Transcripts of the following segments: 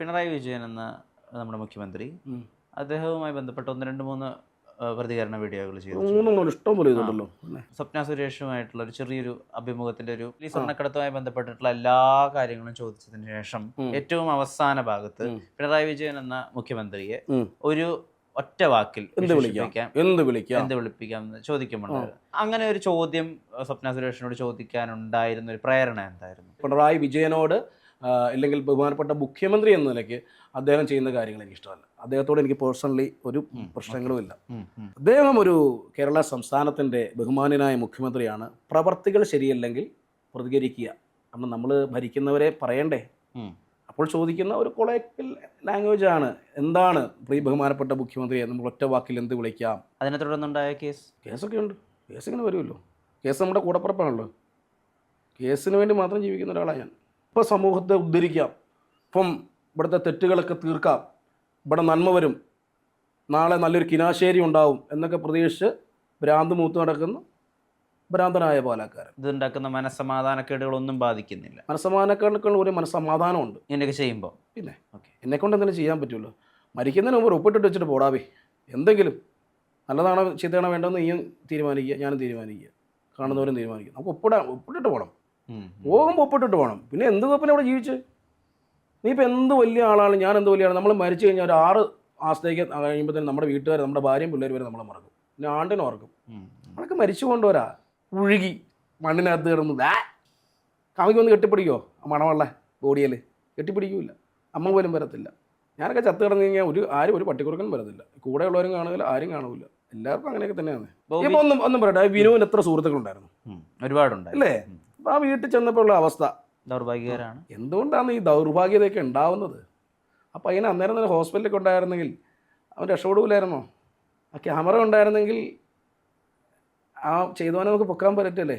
പിണറായി വിജയൻ എന്ന നമ്മുടെ മുഖ്യമന്ത്രി അദ്ദേഹവുമായി ബന്ധപ്പെട്ട് ഒന്ന് രണ്ട് മൂന്ന് പ്രതികരണ വീഡിയോകൾ ചെയ്തു. ഇഷ്ടം പോലെ ചെയ്തിട്ടുണ്ടല്ലോ സ്വപ്ന സുരേഷുമായിട്ടുള്ള ഒരു ചെറിയൊരു അഭിമുഖത്തിന്റെ ഒരു ഈ സ്വർണക്കടത്തുമായി ബന്ധപ്പെട്ടിട്ടുള്ള എല്ലാ കാര്യങ്ങളും ചോദിച്ചതിന് ശേഷം ഏറ്റവും അവസാന ഭാഗത്ത് പിണറായി വിജയൻ എന്ന മുഖ്യമന്ത്രിയെ ഒരു ഒറ്റ വാക്കിൽ എന്ത് വിളിക്കാം? എന്ത് വിളിക്കാം? എന്ത് വിളിപ്പിക്കാം എന്ന് ചോദിക്കുമ്പോൾ അങ്ങനെ ഒരു ചോദ്യം സ്വപ്ന സുരേഷിനോട് ചോദിക്കാനുണ്ടായിരുന്ന ഒരു പ്രേരണ എന്തായിരുന്നു? പിണറായി വിജയനോട് അല്ലെങ്കിൽ ബഹുമാനപ്പെട്ട മുഖ്യമന്ത്രി എന്ന നിലയ്ക്ക് അദ്ദേഹം ചെയ്യുന്ന കാര്യങ്ങൾ എനിക്ക് ഇഷ്ടമല്ല അദ്ദേഹത്തോട് എനിക്ക് പേഴ്സണലി ഒരു പ്രശ്നങ്ങളും ഇല്ല. അദ്ദേഹം ഒരു കേരള സംസ്ഥാനത്തിന്റെ ബഹുമാനനായ മുഖ്യമന്ത്രിയാണ്. പ്രവർത്തികൾ ശരിയല്ലെങ്കിൽ പ്രതികരിക്കുക. കാരണം നമ്മൾ ഭരിക്കുന്നവരെ പറയണ്ടേ? അപ്പോൾ ചോദിക്കുന്ന ഒരു കൊളേക്കൽ ലാംഗ്വേജ് ആണ്. എന്താണ് പ്രീ ബഹുമാനപ്പെട്ട മുഖ്യമന്ത്രിയെ നമ്മൾ ഒറ്റ വാക്കിൽ എന്ത് വിളിക്കാം? അതിനെ തുടർന്നുണ്ടായ കേസ്? കേസൊക്കെ ഉണ്ട്. കേസ് ഇങ്ങനെ വരുമല്ലോ. കേസ് നമ്മുടെ കൂടപ്പുറപ്പാണല്ലോ. കേസിന് വേണ്ടി മാത്രം ജീവിക്കുന്ന ഒരാളാണ് ഞാൻ. ഇപ്പോൾ സമൂഹത്തെ ഉദ്ധരിക്കാം. ഇപ്പം ഇവിടുത്തെ തെറ്റുകളൊക്കെ തീർക്കാം. ഇവിടെ നന്മ വരും. നാളെ നല്ലൊരു കിനാശേരി ഉണ്ടാവും എന്നൊക്കെ പ്രതീക്ഷിച്ച് ഭ്രാന്ത് മൂത്ത് നടക്കുന്ന ഭ്രാന്തനായ പാലക്കാരൻ. ഇതുണ്ടാക്കുന്ന മനസ്സമാധാനക്കേടുകളൊന്നും ബാധിക്കുന്നില്ല. മനസ്സമാധാനക്കേടുകൾ ഒരു മനസ്സമാധാനമുണ്ട്. ഇങ്ങനെയൊക്കെ ചെയ്യുമ്പോൾ. പിന്നെ ഓക്കെ. എന്നെക്കൊണ്ട് എന്തെങ്കിലും ചെയ്യാൻ പറ്റുമല്ലോ മരിക്കുന്നതിന് മുമ്പ് ഒപ്പിട്ടിട്ട് വെച്ചിട്ട് പോടാവേ എന്തെങ്കിലും നല്ലതാണോ ചീത്തയാണോ വേണ്ടതെന്ന് നീയും തീരുമാനിക്കുക ഞാനും തീരുമാനിക്കുക. കാണുന്നവരും തീരുമാനിക്കുക നമുക്ക് ഒപ്പിടാൻ ഒപ്പിട്ടിട്ട് പോകണം പോകുമ്പോൾ ഒപ്പിട്ടിട്ട് പോകണം പിന്നെ എന്ത് കുഴപ്പമില്ല അവിടെ ജീവിച്ച്. നീ ഇപ്പം എന്ത് വലിയ ആളാണ് ഞാൻ എന്ത് വലിയ ആളാണ്? നമ്മൾ മരിച്ചു കഴിഞ്ഞാൽ ഒരു ആറ് മാസത്തേക്ക് കഴിയുമ്പോഴത്തേനും നമ്മുടെ വീട്ടുകാർ നമ്മുടെ ഭാര്യയും പിള്ളേർ വരെ നമ്മളെ മറക്കും. പിന്നെ ആണ്ടിനെ ഓർക്കും നമ്മളൊക്കെ മരിച്ചു കൊണ്ടുവരാ ഉഴുകി മണ്ണിനകത്ത് കിടന്ന് ദാ. കാമിക്ക് വന്ന് കെട്ടിപ്പിടിക്കോ? ആ മണമുള്ള ബോഡിയിൽ കെട്ടിപ്പിടിക്കൂല അമ്മ പോലും വരത്തില്ല. ഞാനൊക്കെ ചത്ത് കിടന്നു കഴിഞ്ഞാൽ ഒരു ആരും ഒരു പട്ടിക്കുറുക്കൻ വരത്തില്ല. കൂടെ ഉള്ളവരും കാണുകയില്ല ആരും കാണൂല എല്ലാവർക്കും അങ്ങനെയൊക്കെ തന്നെയാണ്. ഇപ്പൊ ഒന്നും ഒന്നും പറയട്ടെ. വിനുവിന് എത്ര സുഹൃത്തുക്കളുണ്ടായിരുന്നു? ഒരുപാടുണ്ട് അല്ലേ? ആ വീട്ടിൽ ചെന്നപ്പോഴുള്ള അവസ്ഥ. ദൗർഭാഗ്യകരമാണ് എന്തുകൊണ്ടാണ് ഈ ദൗർഭാഗ്യതയൊക്കെ ഉണ്ടാവുന്നത്? ആ പയ്യനെ അന്നേരം തന്നെ ഹോസ്പിറ്റലിൽ കൊണ്ടായിരുന്നെങ്കിൽ അവൻ രക്ഷപ്പെടൂലായിരുന്നോ? ആ ക്യാമറ ഉണ്ടായിരുന്നെങ്കിൽ ആ ചെയ്തവനെ നമുക്ക് പൊക്കാൻ പറ്റില്ലേ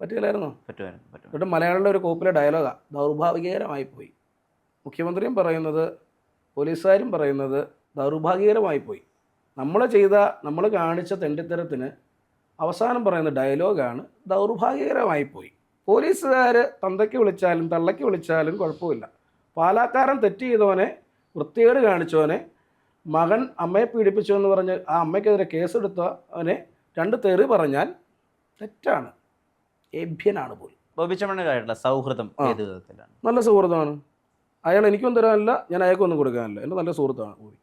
പറ്റില്ലായിരുന്നോ പറ്റുമായിരുന്നു പറ്റും എന്നിട്ട് മലയാളിയുടെ ഒരു കോപ്പിലെ ഡയലോഗാണ് ദൗർഭാഗ്യകരമായി പോയി. മുഖ്യമന്ത്രിയും പറയുന്നത് പോലീസുകാരും പറയുന്നത് ദൗർഭാഗ്യകരമായി പോയി. നമ്മൾ ചെയ്ത നമ്മൾ കാണിച്ച തെണ്ടിത്തരത്തിന് അവസാനം പറയുന്ന ഡയലോഗാണ് ദൗർഭാഗ്യകരമായി പോയി. പോലീസുകാർ തന്തയ്ക്ക് വിളിച്ചാലും തള്ളയ്ക്ക് വിളിച്ചാലും കുഴപ്പമില്ല. പാലാക്കാരൻ തെറ്റ് ചെയ്തവനെ വൃത്തികേട് കാണിച്ചവനെ മകൻ അമ്മയെ പീഡിപ്പിച്ചു എന്ന് പറഞ്ഞ് ആ അമ്മയ്ക്കെതിരെ കേസെടുത്തവനെ രണ്ട് തെറി പറഞ്ഞാൽ തെറ്റാണ്. എഭ്യനാണ് പോലും. സൗഹൃദം ആ. ഏത് വിധത്തിലാണ്? നല്ല സുഹൃത്താണ്. അയാൾ എനിക്കൊന്നും തരാനില്ല ഞാൻ അയാൾക്കൊന്നും കൊടുക്കാനില്ല. എന്റെ നല്ല സുഹൃത്താണ് പോയി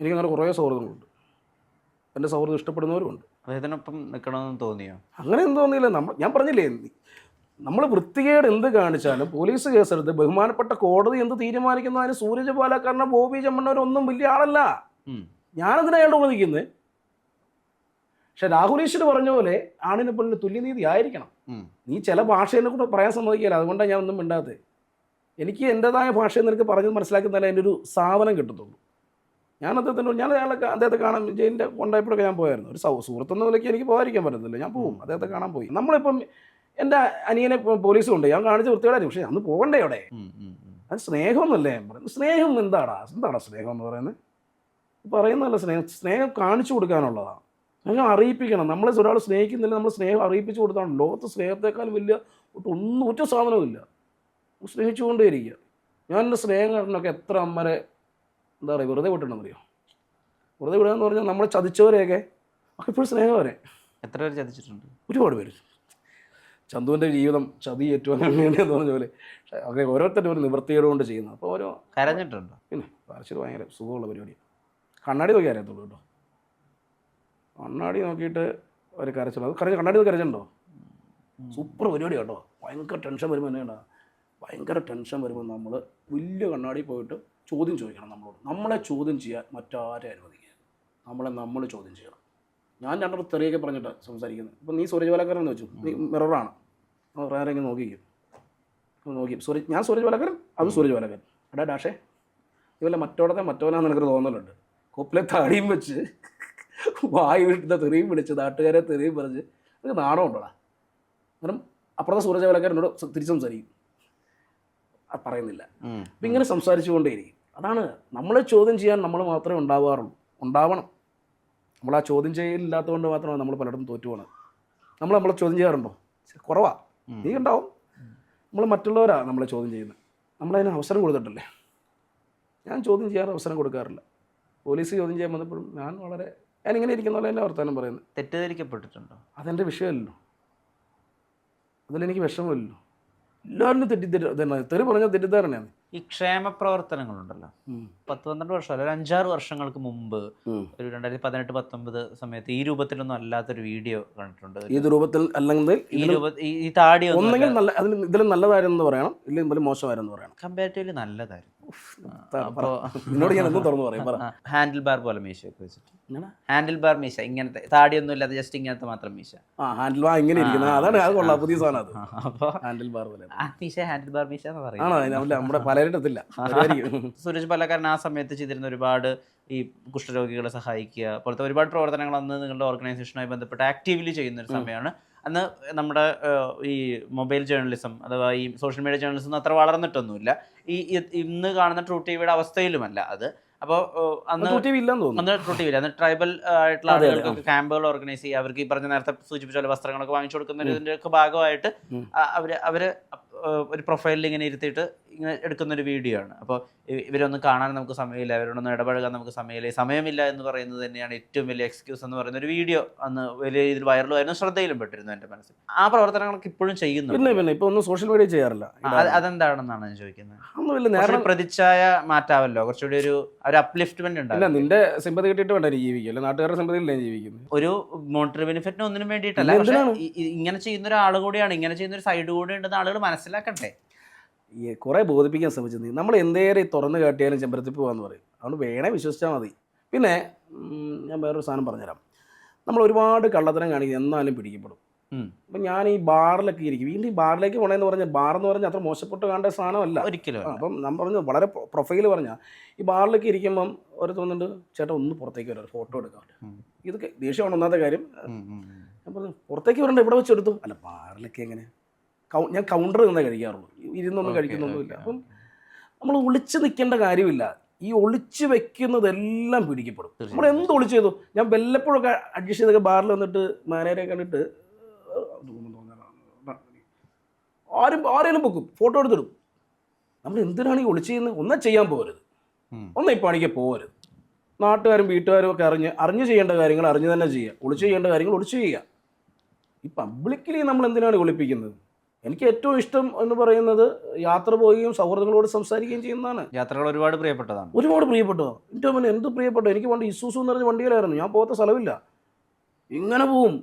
എനിക്ക് അങ്ങനെ കുറേ സൗഹൃദങ്ങളുണ്ട്. എന്റെ സൗഹൃദം ഇഷ്ടപ്പെടുന്നവരുമുണ്ട്. അദ്ദേഹത്തിനൊപ്പം നിൽക്കണമെന്ന് തോന്നിയോ? അങ്ങനെ തോന്നിയില്ല. നമ്മൾ ഞാൻ പറഞ്ഞില്ലേ നമ്മൾ വൃത്തികേട് എന്ത് കാണിച്ചാലും പോലീസ് കേസെടുത്ത് ബഹുമാനപ്പെട്ട കോടതി എന്ത് തീരുമാനിക്കുന്നു? അതിന് സൂരജ് പാലക്കാരനോ ബോബി ചെമ്മണ്ണവരൊന്നും വലിയ ആളല്ല. ഞാനെന്തിനാ അയാളുടെ കൂടെ നിൽക്കുന്നത് പക്ഷെ രാഹുൽ ഈശ്വർ പറഞ്ഞ പോലെ ആണിനെ പെണ്ണിന് തുല്യനീതി ആയിരിക്കണം. നീ ചില ഭാഷയെ കൂടെ പറയാൻ സമ്മതിക്കില്ല. അതുകൊണ്ടാണ് ഞാൻ ഒന്നും മിണ്ടാത്തത് എനിക്ക് എന്റെതായ ഭാഷയിൽ നിനക്ക് പറഞ്ഞ് മനസ്സിലാക്കുന്നതല്ല എന്റെ ഒരു സാധനം കിട്ടത്തുള്ളൂ. ഞാൻ അദ്ദേഹത്തിന്റെ ഞാൻ അയാളെ അദ്ദേഹത്തെ കാണാൻ ജയിലിന്റെ കൊണ്ടായപ്പോഴൊക്കെ ഞാൻ പോയായിരുന്നു. ഒരു സൗ സുഹൃത്തെന്ന നിലയ്ക്ക് എനിക്ക് പോകാതിരിക്കാൻ പറ്റത്തില്ല. ഞാൻ പോകും അദ്ദേഹത്തെ കാണാൻ പോയി. നമ്മളിപ്പം എന്റെ അനിയനെ പോലീസും കൊണ്ട് ഞാൻ കാണിച്ച വൃത്തിയോടായിരുന്നു പക്ഷെ അന്ന് പോകണ്ടേ അവിടെ. അത് സ്നേഹമൊന്നല്ലേ പറയുന്നത് സ്നേഹം എന്താടാ? എന്താടാ സ്നേഹം എന്ന് പറയുന്നത്? പറയുന്നതല്ല സ്നേഹം. സ്നേഹം കാണിച്ചു കൊടുക്കാനുള്ളതാണ് സ്നേഹം അറിയിപ്പിക്കണം. നമ്മളെ ഒരാൾ സ്നേഹിക്കുന്നില്ല നമ്മൾ സ്നേഹം അറിയിപ്പിച്ചു കൊടുത്താണ്. ലോകത്ത് സ്നേഹത്തെക്കാൾ വലിയ ഒന്നും ഒറ്റ സാധനവുമില്ല സ്നേഹിച്ചുകൊണ്ടേയിരിക്കുക. ഞാൻ എന്റെ സ്നേഹം കാരണമൊക്കെ എത്ര അമ്മരെ എന്താ പറയുക വെറുതെ വിട്ടിട്ടുണ്ടെന്നറിയോ? വെറുതെ വിടുക എന്ന് പറഞ്ഞാൽ നമ്മളെ ചതിച്ചവരെയൊക്കെ ഒക്കെ ഇപ്പോഴും സ്നേഹവരെ എത്ര പേര് ചതിച്ചിട്ടുണ്ട്? ഒരുപാട് പേര്. ചന്തുവിന്റെ ജീവിതം ചതി ഏറ്റുവാൻ എന്ന് പറഞ്ഞ പോലെ. അങ്ങനെ ഓരോരുത്തരും ഒരു നിവൃത്തിയോട് കൊണ്ട് ചെയ്യുന്നത് അപ്പോൾ ഓരോ കരഞ്ഞിട്ടുണ്ട്. പിന്നെ വരച്ചത് ഭയങ്കര സുഖമുള്ള പരിപാടിയാണ് കണ്ണാടി നോക്കി അറിയത്തുള്ളൂ കേട്ടോ. കണ്ണാടി നോക്കിയിട്ട് ഒരു കരച്ചിൽ അത് കരഞ്ഞ കണ്ണാടി നോക്കി കരച്ചിട്ടുണ്ടോ സൂപ്പർ പരിപാടി കേട്ടോ. ഭയങ്കര ടെൻഷൻ വരുമ്പോൾ എന്നെ കണ്ടാ ഭയങ്കര ടെൻഷൻ വരുമ്പോൾ നമ്മൾ വലിയ കണ്ണാടി പോയിട്ട് ചോദ്യം ചോദിക്കണം നമ്മളോട്. നമ്മളെ ചോദ്യം ചെയ്യാൻ മറ്റാരെ അനുവദിക്കുക നമ്മളെ നമ്മൾ ചോദ്യം ചെയ്യണം. ഞാൻ രണ്ടു തെറിയൊക്കെ പറഞ്ഞിട്ടാണ് സംസാരിക്കുന്നത്. ഇപ്പം നീ സൂരജ് പാലക്കാരൻ എന്ന് വെച്ചു. നീ മിററാണ്. റേറെങ്കിൽ നോക്കിക്കും. നോക്കി. സൂര്യ ഞാൻ സൂരജ് പാലക്കാരൻ? അത് സൂരജ് പാലക്കാരൻ. എടാ ഡാഷേ ഇതുപോലെ മറ്റോടത്തെ മറ്റോനാന്ന് എനിക്കൊരു തോന്നലുണ്ട്. കൊപ്പിലെ താടിയും വെച്ച് വായു വിട്ടുന്ന തെറിയും വിളിച്ച് നാട്ടുകാരെ തെറിയും പറഞ്ഞ് എനിക്ക് നാണമുണ്ടോടാ? കാരണം അപ്പുറത്തെ സൂരജ് പാലക്കാരനോട് തിരിച്ച് സംസാരിക്കും അത് പറയുന്നില്ല. അപ്പം ഇങ്ങനെ സംസാരിച്ചുകൊണ്ടേയിരിക്കും. അതാണ് നമ്മളെ ചോദ്യം ചെയ്യാൻ നമ്മൾ മാത്രമേ ഉണ്ടാവാറുള്ളൂ. ഉണ്ടാവണം. നമ്മൾ ആ ചോദ്യം ചെയ്യലില്ലാത്തതുകൊണ്ട് മാത്രമാണ് നമ്മൾ പലയിടത്തും തോറ്റു പോകുന്നത് നമ്മൾ നമ്മളെ ചോദ്യം ചെയ്യാറുണ്ടോ? കുറവാ. നീ ഉണ്ടാവും നമ്മൾ മറ്റുള്ളവരാണ് നമ്മളെ ചോദ്യം ചെയ്യുന്നത് നമ്മളതിന് അവസരം കൊടുത്തിട്ടല്ലേ? ഞാൻ ചോദ്യം ചെയ്യാൻ അവസരം കൊടുക്കാറില്ല. പോലീസ് ചോദ്യം ചെയ്യാൻ വന്നപ്പോഴും ഞാൻ വളരെ ഞാനിങ്ങനെ ഇരിക്കുന്ന പോലെ തന്നെ വർത്തമാനം പറയുന്നത് തെറ്റിദ്ധരിക്കപ്പെട്ടിട്ടുണ്ടോ? അതെന്റെ വിഷയമല്ലോ അതിലെനിക്ക് വിഷമമില്ലല്ലോ. എല്ലാവരും തെറ്റിദ്ധര തെറി പറഞ്ഞാൽ തെറ്റിദ്ധാരണയാണ്. ഈ ക്ഷേമ പ്രവർത്തനങ്ങളുണ്ടല്ലോ. പത്ത് പന്ത്രണ്ട് വർഷം അല്ല ഒരു അഞ്ചാറ് വർഷങ്ങൾക്ക് മുമ്പ് ഒരു രണ്ടായിരത്തി പതിനെട്ട് പത്തൊമ്പത് സമയത്ത് ഈ രൂപത്തിലൊന്നും അല്ലാത്തൊരു വീഡിയോ കണ്ടിട്ടുണ്ട്. ഈ രൂപത്തിൽ അല്ലെങ്കിൽ ഈ രൂപ ഈ- താടി ഒന്നെങ്കിൽ നല്ല അതിൽ ഇതിൽ നല്ലതായിരുന്നു പറയണം ഇല്ലെങ്കിൽ മോശമായിരുന്നു പറയണം. കമ്പാരിറ്റീവ്ലി നല്ലതായിരുന്നു. പറ. നിന്നോട് ഞാൻ എന്നും തുറന്നു പറയും പറ. ഹാൻഡിൽ ബാർ പോലെ മീശയൊക്കെ വെച്ചിട്ട്? ഹാൻഡിൽ ബാർ മീശ ഇങ്ങനത്തെ താടിയൊന്നും ഇല്ലാതെ ജസ്റ്റ് ഇങ്ങനത്തെ മാത്രം മീശ. ആ ഹാൻഡിൽ ബാർ ഇങ്ങനെ ഇരിക്കുന്നത്. അതാണ് അത് കൊള്ളാം പുതിയ സാധനം അത്. അപ്പോൾ ഹാൻഡിൽ ബാർ പോലെ. ആ മീശ ഹാൻഡിൽ ബാർ മീശ എന്ന് പറയും ആണോ? നമ്മുടെ പലരിടത്തില്ല സുരേഷ് പലക്കാരൻ ആ സമയത്ത് ചെയ്തിരുന്ന ഒരുപാട് ഈ കുഷ്ഠരോഗികളെ സഹായിക്കുക പോലത്തെ ഒരുപാട് പ്രവർത്തനങ്ങൾ അന്ന് നിങ്ങളുടെ ഓർഗനൈസേഷനുമായി ബന്ധപ്പെട്ട് ആക്റ്റീവ്ലി ചെയ്യുന്ന ഒരു സമയമാണ്. അന്ന് നമ്മുടെ ഈ മൊബൈൽ ജേർണലിസം അഥവാ ഈ സോഷ്യൽ മീഡിയ ജേർണലിസം അത്ര വളർന്നിട്ടൊന്നുമില്ല. ഈ ഇന്ന് കാണുന്ന ട്രൂ ടി വിയുടെ അവസ്ഥയിലുമല്ല അത്. അപ്പോൾ അന്ന് അന്ന് ട്രൂ ടി വിയിൽ അന്ന് ട്രൈബൽ ആയിട്ടുള്ള ആളുകൾക്ക് ക്യാമ്പുകൾ ഓർഗനൈസ് ചെയ്യുക അവർക്ക് ഈ പറഞ്ഞ നേരത്തെ സൂചിപ്പിച്ച പോലെ വസ്ത്രങ്ങളൊക്കെ വാങ്ങിച്ചു കൊടുക്കുന്നതിന്റെ ഒക്കെ ഭാഗമായിട്ട് അവർ അഹ് ഒരു പ്രൊഫൈലിൽ ഇങ്ങനെ ഇരുത്തിയിട്ട് ഇങ്ങനെ എടുക്കുന്നൊരു വീഡിയോ ആണ്. അപ്പോൾ ഇവരൊന്നും കാണാൻ നമുക്ക് സമയമില്ല. അവരോടൊന്നും ഇടപഴകാൻ നമുക്ക് സമയമില്ല. സമയമില്ല എന്ന് പറയുന്നത് തന്നെയാണ് ഏറ്റവും വലിയ എക്സ്ക്യൂസ് എന്ന് പറയുന്ന ഒരു വീഡിയോ അന്ന് വലിയ രീതിയിൽ വൈറലായിരുന്നു ശ്രദ്ധയിലും പെട്ടിരുന്നു എന്റെ മനസ്സിൽ. ആ പ്രവർത്തനങ്ങളൊക്കെ ഇപ്പോഴും ചെയ്യുന്നു പിന്നെ പിന്നെ ഇപ്പൊ ഒന്നും സോഷ്യൽ മീഡിയ ചെയ്യാറില്ല. അതെന്താണെന്നാണ് ഞാൻ ചോദിക്കുന്നത്? പ്രതിച്ഛായ മാറ്റാവല്ലോ. കുറച്ചുകൂടി ഒരു ഒരു അപ്ലിഫ്റ്റ്മെന്റ് ഇല്ല ഉണ്ടാവും നിന്റെ സിമ്പതി കിട്ടിയിട്ട് വേണ്ട അല്ലെ നാട്ടുകാരുടെ സിമ്പതിയിലേ ജീവിക്കുന്നത് ഒരു മോണിറ്ററി ബെനിഫിറ്റിന് ഒന്നിനും വേണ്ടിയിട്ടല്ല. ഇങ്ങനെ ചെയ്യുന്ന ഒരാൾ കൂടിയാണ് ഇങ്ങനെ ചെയ്യുന്ന ഒരു സൈഡ് കൂടി ഉണ്ടെന്ന് ആളുകൾ മനസ്സിലാക്കട്ടെ. ഈ കുറെ ബോധിപ്പിക്കാൻ ശ്രമിച്ചത് നമ്മൾ എന്തേരെ തുറന്നു കാട്ടിയാലും ചെമ്പരത്തിപ്പ് പോകാന്ന് പറയും. അതുകൊണ്ട് വേണേ വിശ്വസിച്ചാൽ മതി. പിന്നെ ഞാൻ വേറൊരു സാധനം പറഞ്ഞുതരാം. നമ്മൾ ഒരുപാട് കള്ളത്തരം കാണിക്കും എന്നാലും പിടിക്കപ്പെടും. അപ്പം ഞാൻ ഈ ബാറിലൊക്കെ ഇരിക്കും. വീണ്ടും ഈ ബാറിലേക്ക് പോകണമെന്ന് പറഞ്ഞാൽ ബാർ എന്ന് പറഞ്ഞാൽ അത്ര മോശപ്പെട്ട് കാണേണ്ട സാധനമല്ല. ഒരിക്കലും. അപ്പം നമ്മൾ പറഞ്ഞു വളരെ പ്രൊഫൈൽ പറഞ്ഞാൽ ഈ ബാറിലൊക്കെ ഇരിക്കുമ്പം ഒരു തോന്നുന്നുണ്ട് ചേട്ടാ ഒന്ന് പുറത്തേക്ക് വരാം ഫോട്ടോ എടുക്കാം. ഇതൊക്കെ ദേഷ്യമാണ് ഒന്നാമത്തെ കാര്യം. ഞാൻ പറഞ്ഞു പുറത്തേക്ക് വരണ്ട ഇവിടെ വെച്ചെടുത്തു. അല്ല ബാറിലൊക്കെ എങ്ങനെ? ഞാൻ കൗണ്ടർ നിന്നേ കഴിക്കാറുള്ളൂ. ഇരുന്നൊന്നും കഴിക്കുന്നൊന്നുമില്ല. അപ്പം നമ്മൾ ഒളിച്ച് നിൽക്കേണ്ട കാര്യമില്ല. ഈ ഒളിച്ച് വെക്കുന്നതെല്ലാം പിടിക്കപ്പെടും. നമ്മൾ എന്ത് ഒളിച്ച് ചെയ്തു ഞാൻ വല്ലപ്പോഴൊക്കെ അഡ്ജസ്റ്റ് ചെയ്തൊക്കെ ബാറിൽ വന്നിട്ട് മാനേജറെ കണ്ടിട്ട് ആരും ആരെങ്കിലും പൊക്കും. ഫോട്ടോ എടുത്തിടും. നമ്മൾ എന്തിനാണ് ഈ ഒളിച്ച് ചെയ്യുന്നത് ഒന്നും ചെയ്യാൻ പോകരുത് ഒന്നേ ഒന്നും ഈ പണിക്ക് പോകരുത് നാട്ടുകാരും വീട്ടുകാരും ഒക്കെ അറിഞ്ഞ് അറിഞ്ഞ് ചെയ്യേണ്ട കാര്യങ്ങൾ അറിഞ്ഞ് തന്നെ ചെയ്യുക. ഒളിച്ച് ചെയ്യേണ്ട കാര്യങ്ങൾ ഒളിച്ച് ചെയ്യുക. ഈ പബ്ലിക്കലി നമ്മൾ എന്തിനാണ് ഒളിപ്പിക്കുന്നത്? എനിക്ക് ഏറ്റവും ഇഷ്ടം എന്ന് പറയുന്നത് യാത്ര പോവുകയും സൗഹൃദങ്ങളോട് സംസാരിക്കുകയും ചെയ്യുന്നതാണ്. യാത്രകൾ ഒരുപാട് പ്രിയപ്പെട്ടതാണ്. ഒരുപാട് പ്രിയപ്പെട്ടതാണ് എന്റെ മുന്നേ എന്ത് പ്രിയപ്പെട്ടോ എനിക്ക് പണ്ട് ഇസൂസു എന്ന് പറഞ്ഞ വണ്ടിയിലായിരുന്നു. ഞാൻ പോകാത്ത സ്ഥലമില്ല. ഇങ്ങനെ പോവും.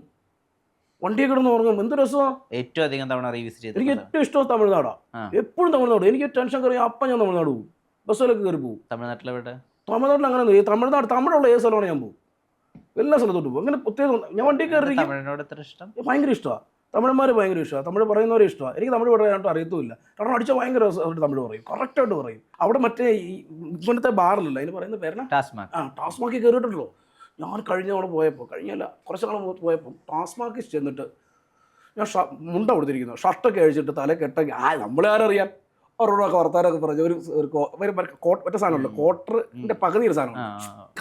വണ്ടി കിടന്ന് ഉറങ്ങും. എന്ത് രസമാണ് ഏറ്റവും അധികം തവണ റീവിസിറ്റ് എനിക്ക് ഏറ്റവും ഇഷ്ടം തമിഴ്നാടാ. എപ്പോഴും തമിഴ്നാട്. എനിക്ക് ടെൻഷൻ കയറി അപ്പം ഞാൻ തമിഴ്നാട് പോകും ബസ്സിലൊക്കെ കയറി പോകും തമിഴ്നാട്ടിലെവിടെ? തമിഴ്നാട്ടിൽ അങ്ങനെ തമിഴ്നാട് തമിഴുള്ള ഏത് സ്ഥലമാണ് ഞാൻ പോകും എല്ലാ സ്ഥലത്തോട്ടും പോകും അങ്ങനെ പ്രത്യേകം ഞാൻ വണ്ടി കയറി തമിഴിനോട് ഇഷ്ടം? ഭയങ്കര ഇഷ്ടമാണ് തമിഴന്മാർ ഭയങ്കര ഇഷ്ടമാണ്. തമിഴ് പറയുന്നവരെ ഇഷ്ടമാണ്. എനിക്ക് തമിഴ് പറയാനായിട്ട് അറിയത്തുമില്ല. കാരണം അടിച്ച ഭയങ്കര തമിഴ് പറയും. കറക്റ്റായിട്ട് പറയും. അവിടെ മറ്റേ ഈ ഇപ്പോഴത്തെ ബാറിലല്ല അതിന് പറയുന്ന പേരണ ടാസ്മാക് ആ ടാസ്മാക്കി കയറിയിട്ടുണ്ടല്ലോ ഞാൻ കഴിഞ്ഞ തവണ പോയപ്പോൾ കഴിഞ്ഞല്ല കുറച്ച് നാൾ പോയപ്പോൾ ടാസ്മാക്കി ചെന്നിട്ട് ഞാൻ ഷ മുണ്ട കൊടുത്തിരിക്കുന്നു. ഷർട്ടൊക്കെ അഴിച്ചിട്ട് തല കെട്ടൊക്കെ ആ നമ്മളെ ആരറിയാം? അവരോടൊക്കെ വർത്താനൊക്കെ പറഞ്ഞു ഒരു മറ്റേ സാധനമുണ്ട് ക്വാർട്ടറിന്റെ പകുതി ഒരു സാധനം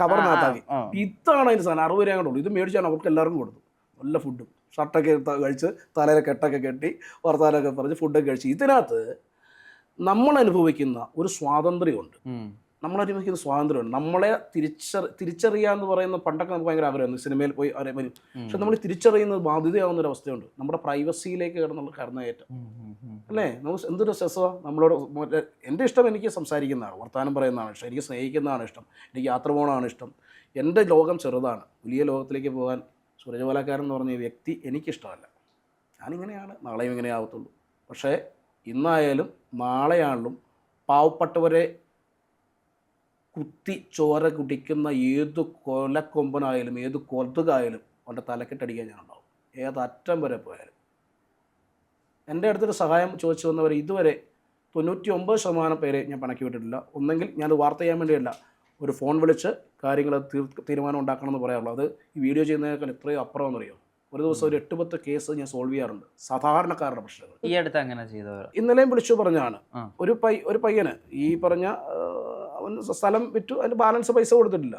കവറിനകത്താക്കി ഇതാണ് അതിന്റെ സാധനം. അറുപത് രൂപ കൊണ്ടുള്ളൂ ഇത് മേടിച്ചാണ് അവർക്ക് എല്ലാവർക്കും കൊടുത്തു നല്ല ഫുഡും ഷർട്ടൊക്കെ കഴിച്ച് തലയിലെ കെട്ടൊക്കെ കെട്ടി വർത്താനൊക്കെ പറഞ്ഞ് ഫുഡൊക്കെ കഴിച്ച് ഇതിനകത്ത് നമ്മൾ അനുഭവിക്കുന്ന ഒരു സ്വാതന്ത്ര്യമുണ്ട് നമ്മൾ അനുഭവിക്കുന്ന സ്വാതന്ത്ര്യമുണ്ട് നമ്മളെ തിരിച്ചറി തിരിച്ചറിയുക എന്ന് പറയുന്ന പണ്ടൊക്കെ നമുക്ക് ഭയങ്കര ആഗ്രഹമായിരുന്നു. സിനിമയിൽ പോയി അറിയാൻ വരും. പക്ഷെ നമ്മൾ തിരിച്ചറിയുന്നത് ബാധ്യതയാവുന്ന ഒരു അവസ്ഥയുണ്ട്. നമ്മുടെ പ്രൈവസിയിലേക്ക് കിടന്നുള്ള കടന്നുകയറ്റം. അല്ലേ? നമുക്ക് എന്തൊരു രസമാണ് നമ്മളോട് എന്റെ ഇഷ്ടം എനിക്ക് സംസാരിക്കുന്നതാണ്. വർത്തമാനം പറയുന്നതാണ് ഇഷ്ടം. എനിക്ക് സ്നേഹിക്കുന്നതാണ് ഇഷ്ടം. എനിക്ക് യാത്ര പോകണമാണ് ഇഷ്ടം. എന്റെ ലോകം ചെറുതാണ്. വലിയ ലോകത്തിലേക്ക് പോകാൻ സൂരജപാലക്കാരൻ എന്ന് പറഞ്ഞ വ്യക്തി എനിക്കിഷ്ടമല്ല. ഞാനിങ്ങനെയാണ് നാളെയും ഇങ്ങനെ ആവത്തുള്ളൂ. പക്ഷേ ഇന്നായാലും നാളെയാണെങ്കിലും പാവപ്പെട്ടവരെ കുത്തി ചോര കുടിക്കുന്ന ഏത് കൊലക്കൊമ്പനായാലും ഏത് കൊതുകായാലും അവന്റെ തലക്കെട്ടടിക്കാൻ ഞാനുണ്ടാവും. ഏതറ്റം വരെ പോയാലും. എന്റെ അടുത്തൊരു സഹായം ചോദിച്ചു വന്നവർ ഇതുവരെ തൊണ്ണൂറ്റി ഒമ്പത് ശതമാനം പേരെ ഞാൻ പണക്കി വിട്ടിട്ടില്ല. ഒന്നെങ്കിൽ ഞാൻ വാർത്ത ചെയ്യാൻ വേണ്ടിയല്ല. ഒരു ഫോൺ വിളിച്ച് കാര്യങ്ങൾ തീർ തീരുമാനം ഉണ്ടാക്കണം എന്ന് പറയാറുള്ളൂ. അത് ഈ വീഡിയോ ചെയ്യുന്നതിനേക്കാൾ എത്രയോ അപ്പുറം എന്നറിയോ ഒരു ദിവസം ഒരു എട്ട് പത്ത് കേസ് ഞാൻ സോൾവ് ചെയ്യാറുണ്ട്. സാധാരണക്കാരുടെ പ്രശ്നങ്ങൾ. ഈ അടുത്ത് അങ്ങനെ ചെയ്തവർ ഇന്നലെയും വിളിച്ചു പറഞ്ഞാണ്. ഒരു പൈ ഒരു പയ്യന് ഈ പറഞ്ഞ അവൻ സ്ഥലം വിറ്റു അതിന് ബാലൻസ് പൈസ കൊടുത്തിട്ടില്ല.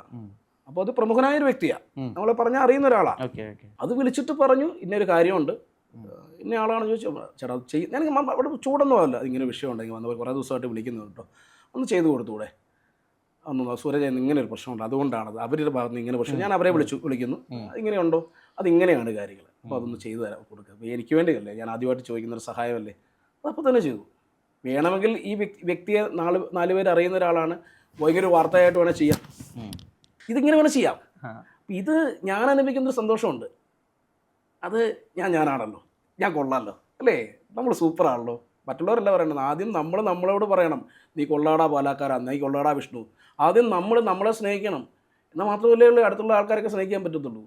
അപ്പോൾ അത് പ്രമുഖനായ ഒരു വ്യക്തിയാണ് നമ്മളെ പറഞ്ഞ അറിയുന്ന ഒരാളാണ് അത് വിളിച്ചിട്ട് പറഞ്ഞു ഇന്നൊരു കാര്യമുണ്ട്. ഇന്ന ആളാണെന്ന് ചോദിച്ചു ചേട്ടാ ചെയ്യും ഞാൻ അവിടെ ചൂടൊന്നും അല്ല ഇങ്ങനെ വിഷയം ഉണ്ടെങ്കിൽ വന്നപ്പോൾ കുറേ ദിവസമായിട്ട് വിളിക്കുന്നു കേട്ടോ ഒന്ന് ചെയ്തു കൊടുത്തൂടെ? ഒന്ന് സൂരജ് ഇങ്ങനെ ഒരു പ്രശ്നമുണ്ട്. അതുകൊണ്ടാണ് അവരുടെ ഭാഗത്ത് നിന്ന് ഇങ്ങനെ പ്രശ്നം. ഞാൻ അവരെ വിളിച്ചു വിളിക്കുന്നു. ഇങ്ങനെയുണ്ടോ? അതിങ്ങനെയാണ് കാര്യങ്ങൾ അപ്പോൾ അതൊന്ന് ചെയ്തു തരാം കൊടുക്കുക എനിക്ക് വേണ്ടിയല്ലേ? ഞാൻ ആദ്യമായിട്ട് ചോദിക്കുന്ന ഒരു സഹായമല്ലേ? അപ്പോൾ തന്നെ ചെയ്തു. വേണമെങ്കിൽ ഈ വ്യക്തി വ്യക്തിയെ നാല് നാല് പേര് അറിയുന്ന ഒരാളാണ്. ഭയങ്കര വാർത്തയായിട്ട് വേണേൽ ചെയ്യാം. ഇതിങ്ങനെ വേണേൽ ചെയ്യാം. ഇത് ഞാൻ അനുഭവിക്കുന്ന ഒരു സന്തോഷമുണ്ട്. അത് ഞാൻ ഞാനാണല്ലോ. ഞാൻ കൊള്ളാമല്ലോ അല്ലേ? നമ്മൾ സൂപ്പറാണല്ലോ മറ്റുള്ളവരല്ല പറയണത്. ആദ്യം നമ്മൾ നമ്മളോട് പറയണം. നീ കൊള്ളാടാ പാലാക്കാരാ നീ കൊള്ളാടാ വിഷ്ണു. ആദ്യം നമ്മൾ നമ്മളെ സ്നേഹിക്കണം. എന്നാൽ മാത്രമല്ലേ ഉള്ളൂ അടുത്തുള്ള ആൾക്കാരൊക്കെ സ്നേഹിക്കാൻ പറ്റത്തുള്ളൂ.